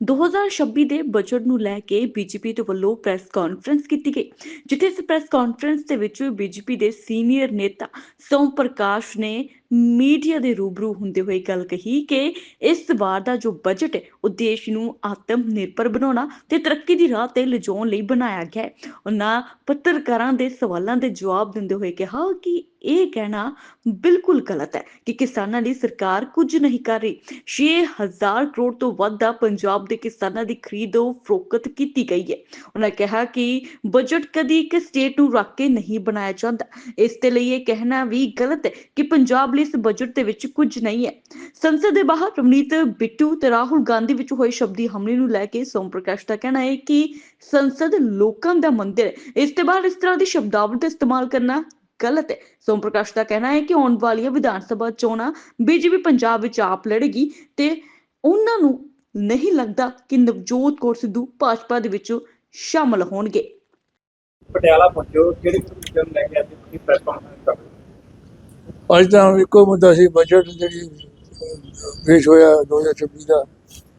2026 ਦੇ ਬਜਟ ਨੂੰ ਲੈ ਕੇ ਬੀਜੇਪੀ ਦੇ ਵੱਲੋਂ ਪ੍ਰੈਸ ਕਾਨਫਰੰਸ ਕੀਤੀ ਗਈ, ਜਿੱਥੇ ਇਸ ਪ੍ਰੈਸ ਕਾਨਫਰੰਸ ਦੇ ਵਿੱਚ ਬੀਜੇਪੀ ਦੇ ਸੀਨੀਅਰ ਨੇਤਾ ਸੋਮ ਪ੍ਰਕਾਸ਼ ਨੇ ਮੀਡੀਆ ਦੇ ਰੂਬਰੂ ਹੁੰਦੇ ਹੋਏ ਗੱਲ ਕਹੀ ਕਿ ਇਸ ਵਾਰ ਦਾ ਜੋ ਬਜਟ ਹੈ, ਉਹ ਦੇਸ਼ ਨੂੰ ਆਤਮ ਨਿਰਭਰ ਬਣਾਉਣਾ ਤੇ ਤਰੱਕੀ ਦੀ ਰਾਹ ਤੇ ਲਿਜਾਉਣ ਲਈ ਬਣਾਇਆ ਗਿਆ ਹੈ। ਉਹਨਾਂ ਪੱਤਰਕਾਰਾਂ ਦੇ ਸਵਾਲਾਂ ਦੇ ਜਵਾਬ ਦਿੰਦੇ ਹੋਏ ਕਿਹਾ ਕਿ ਇਹ ਕਹਿਣਾ ਬਿਲਕੁਲ ਗਲਤ ਹੈ ਕਿ ਕਿਸਾਨਾਂ ਲਈ ਸਰਕਾਰ ਕੁਝ ਨਹੀਂ ਕਰ ਰਹੀ। 6000 ਕਰੋੜ ਤੋਂ ਵੱਧ ਦਾ ਪੰਜਾਬ ਦੇ ਕਿਸਾਨਾਂ ਦੀ ਖਰੀਦ ਉਹ ਫਰੋਖਤ ਕੀਤੀ ਗਈ ਹੈ। ਉਹਨਾਂ ਕਿਹਾ ਕਿ ਬਜਟ ਕਦੀ ਇੱਕ ਸਟੇਟ ਨੂੰ ਰੱਖ ਕੇ ਨਹੀਂ ਬਣਾਇਆ ਜਾਂਦਾ। ਇਸ ਦੇ ਲਈ ਇਹ ਕਹਿਣਾ ਵੀ ਗਲਤ ਹੈ ਕਿ ਪੰਜਾਬ ਲਈ ਇਸ ਬਜਟ ਦੇ ਵਿੱਚ ਕੁਝ ਨਹੀਂ ਹੈ। ਸੰਸਦ ਦੇ ਬਾਹਰ ਰਵਨੀਤ ਬਿੱਟੂ ਤੇ ਰਾਹੁਲ ਗਾਂਧੀ ਵਿੱਚ ਹੋਏ ਸ਼ਬਦੀ ਹਮਲੇ ਨੂੰ ਲੈ ਕੇ ਸੋਮ ਪ੍ਰਕਾਸ਼ ਦਾ ਕਹਿਣਾ ਹੈ ਕਿ ਸੰਸਦ ਲੋਕਾਂ ਦਾ ਮੰਦਿਰ ਹੈ। ਇਸ ਦੇ ਬਾਹਰ ਇਸ ਤਰ੍ਹਾਂ ਦੀ ਸ਼ਬਦਾਵਲੀ ਦਾ ਇਸਤੇਮਾਲ ਕਰਨਾ ਗਲਤ ਹੈ। ਸੋਮ ਪ੍ਰਕਾਸ਼ ਦਾ ਕਹਿਣਾ ਹੈ ਕਿ ਆਉਣ ਵਾਲੀਆਂ ਵਿਧਾਨ ਸਭਾ ਚੋਣਾਂ ਬੀਜੇਪੀ ਪੰਜਾਬ ਵਿੱਚ ਆਪ ਲੜੇਗੀ ਤੇ ਉਹਨਾਂ ਨੂੰ ਨਹੀਂ ਲੱਗਦਾ ਕਿ ਨਵਜੋਤ ਕੌਰ ਸਿੱਧੂ ਭਾਜਪਾ ਦੇ ਵਿੱਚ ਸ਼ਾਮਲ ਹੋਣਗੇ। ਪਟਿਆਲਾ ਪਹੁੰਚੋ ਕਿਹੜੇ ਮੁੱਦੇ ਨੂੰ ਲੈ ਕੇ ਅੱਜ ਤੁਸੀਂ ਪ੍ਰੈਸ ਕਾਨਫਰੰਸ ਕਰ ਅੱਜ ਤਾਂ ਇੱਕੋ ਮੁੱਦਾ ਸੀ ਬਜਟ ਜਿਹੜੀ ਪੇਸ਼ ਹੋਇਆ 2026 ਦਾ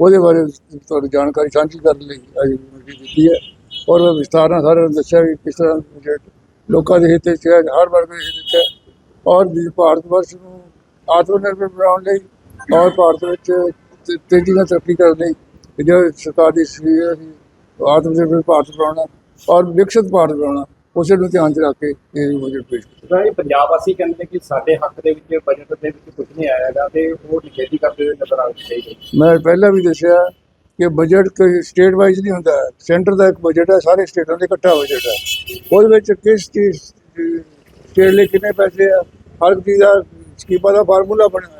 ਉਹਦੇ ਬਾਰੇ ਤੁਹਾਨੂੰ ਜਾਣਕਾਰੀ ਸਾਂਝੀ ਕਰਨ ਲਈ ਅੱਜ ਮੀਟਿੰਗ ਕੀਤੀ ਹੈ। ਔਰ ਮੈਂ ਵਿਸਥਾਰ ਨਾਲ ਸਾਰਿਆਂ ਨੂੰ ਦੱਸਿਆ ਵੀ ਕਿਸ ਤਰ੍ਹਾਂ ਬਜਟ ਲੋਕਾਂ ਦੇ ਹਿੱਤ 'ਚ ਹੈ ਹਰ ਵਰਗ ਦੇ ਹਿੱਤ 'ਚ ਹੈ। ਔਰ ਵੀ ਭਾਰਤ ਵਰਸ਼ ਨੂੰ ਆਤਮ ਨਿਰਭਰ ਬਣਾਉਣ ਲਈ ਔਰ ਭਾਰਤ ਵਿੱਚ ਤੇਜ਼ੀ ਨਾਲ ਤਰੱਕੀ ਕਰਨ ਲਈ ਜੋ ਸਰਕਾਰ ਦੀ ਸੀ ਆਤਮ ਨਿਰਭਰ ਭਾਰਤ ਬਣਾਉਣਾ ਔਰ ਵਿਕਸਿਤ ਭਾਰਤ ਬਣਾਉਣਾ ਉਸੇ ਨੂੰ ਧਿਆਨ 'ਚ ਰੱਖ ਕੇ ਇਹ ਬਜਟ ਪੇਸ਼ ਕੀਤਾ। ਤਾਂ ਇਹ ਪੰਜਾਬ ਵਾਸੀ ਕਹਿੰਦੇ ਕਿ ਸਾਡੇ ਹੱਕ ਦੇ ਵਿੱਚ ਬਜਟ ਦੇ ਵਿੱਚ ਕੁਝ ਨਹੀਂ ਆਇਆ ਹੈਗਾ ਤੇ ਉਹ ਨਿਖੇਧੀ ਕਰਦੇ ਹੋਏ ਨਜ਼ਰ ਆ ਰਹੇ ਨੇ। ਮੈਂ ਪਹਿਲਾਂ ਵੀ ਦੱਸਿਆ ਕਿ ਬਜਟ ਕੋਈ ਸਟੇਟ ਵਾਈਜ਼ ਨਹੀਂ ਹੁੰਦਾ। ਸੈਂਟਰ ਦਾ ਇੱਕ ਬਜਟ ਹੈ ਸਾਰੇ ਸਟੇਟਾਂ ਦਾ ਇਕੱਠਾ ਬਜਟ ਹੈ। ਉਹਦੇ ਵਿੱਚ ਕਿਸ ਚੀਜ਼ ਸਟੇਟ ਲਈ ਕਿੰਨੇ ਪੈਸੇ ਆ? ਹਰ ਚੀਜ਼ ਦਾ ਸਕੀਮਾਂ ਦਾ ਫਾਰਮੂਲਾ ਬਣਿਆ।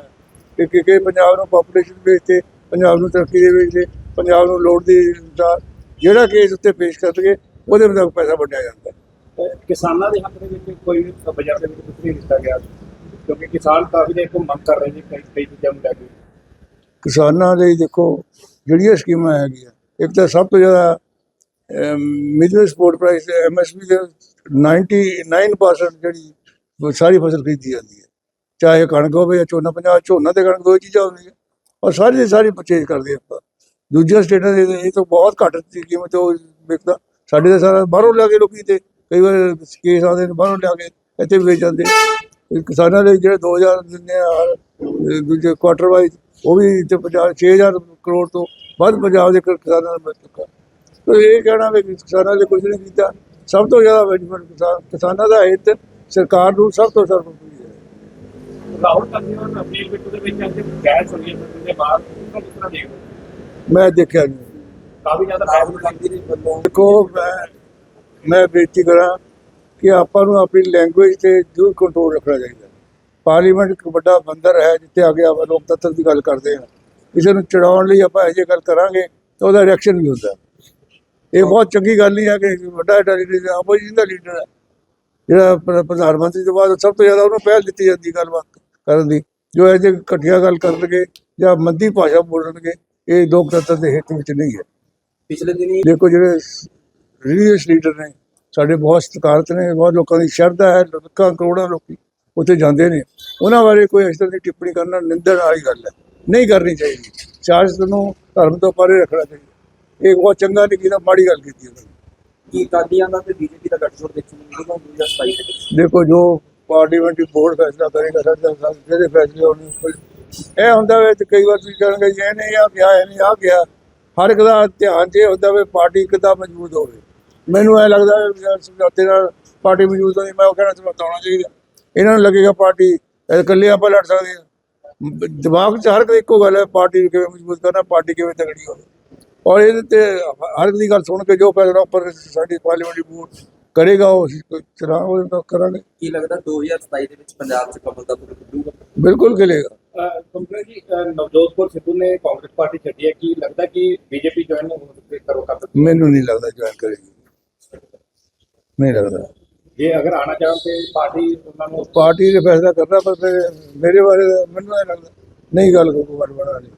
ਕਿ ਕਿ ਪੰਜਾਬ ਨੂੰ ਪੋਪੂਲੇਸ਼ਨ ਬੇਸ ਤੇ ਪੰਜਾਬ ਨੂੰ ਤਰੱਕੀ ਦੇ ਵਿੱਚ ਤੇ ਪੰਜਾਬ ਨੂੰ ਲੋੜ ਦੀ ਅਨੁਸਾਰ ਜਿਹੜਾ ਕੇਸ ਉੱਤੇ ਪੇਸ਼ ਕਰਨਗੇ ਉਹਦੇ ਮੁਤਾਬਕ ਪੈਸਾ ਵੰਡਿਆ ਜਾਂਦਾ ਕਿਸਾਨਾਂ ਦੇ ਹੱਕ ਦੇ ਵਿੱਚ ਕੋਈ ਬਜਟ ਦੇ ਵਿੱਚ ਕੁਝ ਨਹੀਂ ਦਿੱਤਾ ਗਿਆ ਕਿਉਂਕਿ ਕਿਸਾਨ ਕਾਫੀ ਦੇ ਕੋ ਮੰਗ ਕਰ ਰਹੇ ਨੇ ਕਈ ਕਈ ਚੀਜ਼ਾਂ ਨੂੰ ਲੈ ਕੇ। ਕਿਸਾਨਾਂ ਲਈ ਦੇਖੋ ਜਿਹੜੀਆਂ ਸਕੀਮਾਂ ਹੈਗੀਆਂ ਇੱਕ ਤਾਂ ਸਭ ਤੋਂ ਜ਼ਿਆਦਾ ਮਿਡਲ ਸਪੋਰਟ ਪ੍ਰਾਈਸ ਐਮਐਸਪੀ ਦੇ 99% ਜਿਹੜੀ ਸਾਰੀ ਫਸਲ ਖਰੀਦੀ ਜਾਂਦੀ ਹੈ। ਚਾਹੇ ਕਣਕ ਹੋਵੇ ਜਾਂ ਝੋਨਾ, ਪੰਜਾਬ ਝੋਨਾ ਤੇ ਕਣਕ ਦੋ ਹੀ ਚੀਜ਼ਾਂ ਹੁੰਦੀਆਂ। ਔਰ ਸਾਰੀ ਦੀ ਸਾਰੀ ਪਰਚੇਜ ਕਰਦੇ ਆਪਾਂ। ਦੂਜੀਆਂ ਸਟੇਟਾਂ ਦੇ ਇਹ ਤਾਂ ਬਹੁਤ ਘੱਟ ਦੀ ਕੀਮਤ ਉਹ ਵਿਕਦਾ ਸਾਡੇ ਤਾਂ ਸਾਰਾ ਬਾਹਰੋਂ ਲਿਆ ਕੇ ਲੋਕੀ ਤੇ ਕਈ ਵਾਰ ਕੇਸ ਆਉਂਦੇ ਨੇ ਬਾਹਰੋਂ ਲਿਆ ਕੇ ਇੱਥੇ ਵੀ ਵੇਚ ਜਾਂਦੇ। ਕਿਸਾਨਾਂ ਲਈ ਜਿਹੜੇ 2000 ਦਿੰਦੇ ਆ ਦੂਜੇ ਕੁਆਟਰ ਵਾਈਜ਼ ਉਹ ਵੀ ਤੇ 50 6000 ਕਰੋੜ ਤੋਂ ਵੱਧ ਪੰਜਾਬ ਦੇ ਕਿਸਾਨਾਂ ਨੂੰ ਮਿਲ ਚੁੱਕਾ। ਤੇ ਇਹ ਕਹਿਣਾ ਵੀ ਕਿਸਾਨਾਂ ਨੇ ਕੁਝ ਨਹੀਂ ਕੀਤਾ। ਸਭ ਤੋਂ ਜ਼ਿਆਦਾ ਬੈਨੀਫਿਟ ਕਿਸਾਨ, ਕਿਸਾਨਾਂ ਦਾ ਹਿੱਤ ਸਰਕਾਰ ਨੂੰ ਸਭ ਤੋਂ ਸਰਵਉਪਰੀ ਹੈ। ਰਾਹੁਲ ਗਾਂਧੀ ਨਾਲ ਅਪੀਲ ਬਿੱਟੂ ਦੇ ਵਿੱਚ ਅੱਜ ਗੈਸ ਹੋਈ ਹੈ ਦੇ ਬਾਅਦ ਉਹਨੂੰ ਕਿਸ ਤਰ੍ਹਾਂ ਦੇਖਦੇ ਹੋ? ਮੈਂ ਦੇਖਿਆ ਨਹੀਂ। ਕਾਫੀ ਜ਼ਿਆਦਾ ਰਾਹੁਲ ਗਾਂਧੀ ਦੇ ਵੱਲੋਂ ਦੇਖੋ ਮੈਂ ਮੈਂ ਬੇਨਤੀ ਕਰਾਂ ਕਿ ਆਪਾਂ ਨੂੰ ਆਪਣੀ ਲੈਂਗੁਏਜ ਤੇ ਜ਼ਰੂਰ ਕੰਟਰੋਲ ਰੱਖਣਾ ਚਾਹੀਦਾ ਪਾਰਲੀਮੈਂਟ ਇੱਕ ਵੱਡਾ ਬੰਦਰ ਹੈ ਜਿੱਥੇ ਆ ਕੇ ਆਪਾਂ ਲੋਕਤੰਤਰ ਦੀ ਗੱਲ ਕਰਦੇ ਹਾਂ। ਕਿਸੇ ਨੂੰ ਚੜਾਉਣ ਲਈ ਆਪਾਂ ਇਹੋ ਜਿਹੀ ਗੱਲ ਕਰਾਂਗੇ ਤਾਂ ਉਹਦਾ ਰਿਐਕਸ਼ਨ ਵੀ ਹੁੰਦਾ ਇਹ ਬਹੁਤ ਚੰਗੀ ਗੱਲ ਨਹੀਂ ਹੈ ਕਿ ਵੱਡਾ ਲੀਡਰ ਆਪੋਜੀਸ਼ਨ ਦਾ ਲੀਡਰ ਹੈ। ਜਿਹੜਾ ਪ੍ਰ- ਪ੍ਰਧਾਨ ਮੰਤਰੀ ਤੋਂ ਬਾਅਦ ਸਭ ਤੋਂ ਜ਼ਿਆਦਾ ਉਹਨੂੰ ਪਹਿਲ ਦਿੱਤੀ ਜਾਂਦੀ ਗੱਲਬਾਤ। ਕਰਨ ਦੀ। ਜੋ ਇਹ ਜੇ ਘਟੀਆ ਗੱਲ ਕਰਨਗੇ ਜਾਂ ਮੰਦੀ ਭਾਸ਼ਾ ਬੋਲਣਗੇ ਇਹ ਲੋਕਤੰਤਰ ਦੇ ਹਿੱਤ ਵਿੱਚ ਨਹੀਂ ਹੈ। ਪਿਛਲੇ ਦਿਨੀ ਦੇਖੋ ਜਿਹੜੇ ਰਿਲੀਜੀਅਸ ਲੀਡਰ ਨੇ ਸਾਡੇ ਬਹੁਤ ਸਤਿਕਾਰਤ ਨੇ ਬਹੁਤ ਲੋਕਾਂ ਦੀ ਸ਼ਰਧਾ ਹੈ ਲੱਖਾਂ ਕਰੋੜਾਂ ਲੋਕੀ ਉੱਥੇ ਜਾਂਦੇ ਨੇ। ਉਹਨਾਂ ਬਾਰੇ ਕੋਈ ਇਸ ਤਰ੍ਹਾਂ ਦੀ ਟਿੱਪਣੀ ਕਰਨਾ ਨਿੰਦਣ ਵਾਲੀ ਗੱਲ ਹੈ। ਨਹੀਂ ਕਰਨੀ ਚਾਹੀਦੀ। ਸਿਆਸਤ ਨੂੰ ਧਰਮ ਤੋਂ ਪਰੇ ਰੱਖਣਾ ਚਾਹੀਦਾ। ਇਹ ਬਹੁਤ ਚੰਗਾ ਨਹੀਂ ਕੀਤਾ ਮਾੜੀ ਗੱਲ ਕੀਤੀ ਉਹਨਾਂ ਨੇ। ਕੀ ਕਾਦੀਆਂ ਦਾ ਤੇ ਬੀਜੇਪੀ ਦਾ ਗੱਠਜੋੜ ਦੇਖਣ ਨੂੰ ਮਿਲੂਗਾ 2027 ਦੇ ਵਿੱਚ? ਦੇਖੋ ਜੋ ਪਾਰਲੀਮੈਂਟਰੀ ਬੋਰਡ ਫੈਸਲਾ ਕਰੇਗਾ ਸਾਡਾ ਜਿਹੜੇ ਫੈਸਲੇ ਹੋਣੇ ਇਹ ਹੁੰਦਾ ਵੇ ਕਈ ਵਾਰ ਤੁਸੀਂ ਕਹਿਣਗੇ ਜੀ, ਇਹ ਨਹੀਂ ਆ ਗਿਆ, ਇਹ ਨਹੀਂ ਆ ਗਿਆ। ਹਰ ਇੱਕ ਦਾ ਧਿਆਨ ਜੇ ਹੁੰਦਾ ਵੇ ਪਾਰਟੀ ਕਿੱਦਾਂ ਮਜ਼ਬੂਤ ਹੋਵੇ। ਮੈਨੂੰ ਇਹ ਲੱਗਦਾ ਸਮਝੌਤੇ ਨਾਲ ਪਾਰਟੀ ਮਜ਼ਬੂਤ ਹੋਣੀ, ਮੈਂ ਉਹ ਕਹਿਣਾ ਸਮਝੌਤਾ ਹੋਣਾ ਚਾਹੀਦਾ। ਇਹਨਾਂ ਨੂੰ ਲੱਗੇਗਾ ਪਾਰਟੀ ਇਕੱਲੇ ਆਪਾਂ ਲੜ ਸਕਦੇ ਹਾਂ। ਦਿਮਾਗ 'ਚ ਹਰ ਇੱਕ ਇੱਕੋ ਗੱਲ ਹੈ, ਪਾਰਟੀ ਨੂੰ ਕਿਵੇਂ ਮਜ਼ਬੂਤ ਕਰਨਾ, ਪਾਰਟੀ ਕਿਵੇਂ ਤਗੜੀ ਹੋਵੇ। ਔਰ ਇਹਦੇ ਤੇ ਹਰ ਇੱਕ ਦੀ ਗੱਲ ਸੁਣ ਕੇ ਜੋ ਫੈਸਲਾ ਉੱਪਰ ਸਾਡੀ ਪਾਰਲੀਮੈਂਟਰੀ ਬੋਰਡ ਕਰੇਗਾ ਉਹ ਅਸੀਂ ਚਲਾ ਉਹ ਤਾਂ ਕਰਾਂਗੇ। ਕੀ ਲੱਗਦਾ 2027 ਦੇ ਵਿੱਚ ਪੰਜਾਬ 'ਚ ਕਮਲ ਦਾ ਪੁਰ ਖੁੱਲੂਗਾ ਬਿਲਕੁਲ ਖਿਲੇਗਾ ਕੰਪਨੀ ਜੀ ਨਵਜੋਤ ਕੌਰ ਸਿੱਧੂ ਨੇ ਕਾਂਗਰਸ ਪਾਰਟੀ ਛੱਡੀ ਹੈ। ਕੀ ਲੱਗਦਾ ਕਿ ਬੀਜੇਪੀ ਜੁਆਇਨ ਕਰੋ ਕਰ ਸਕਦੀ ਮੈਨੂੰ ਨਹੀਂ ਲੱਗਦਾ ਜੁਆਇਨ ਕਰੇਗੀ। ਨਹੀਂ ਲੱਗਦਾ। ਜੇ ਅਗਰ ਆਣਾ ਚਾਹਣ ਤੇ ਪਾਰਟੀ ਉਹਨਾਂ ਨੂੰ ਪਾਰਟੀ ਦੇ ਫੈਸਲਾ ਕਰਨਾ ਪਰ ਮੇਰੇ- ਮੇਰੇ ਬਾਰੇ ਮੈਨੂੰ ਇਹ ਲੱਗਦਾ। ਨਹੀਂ ਗੱਲ ਕੋਈ ਬਣ ਬਣਾ ਲਈ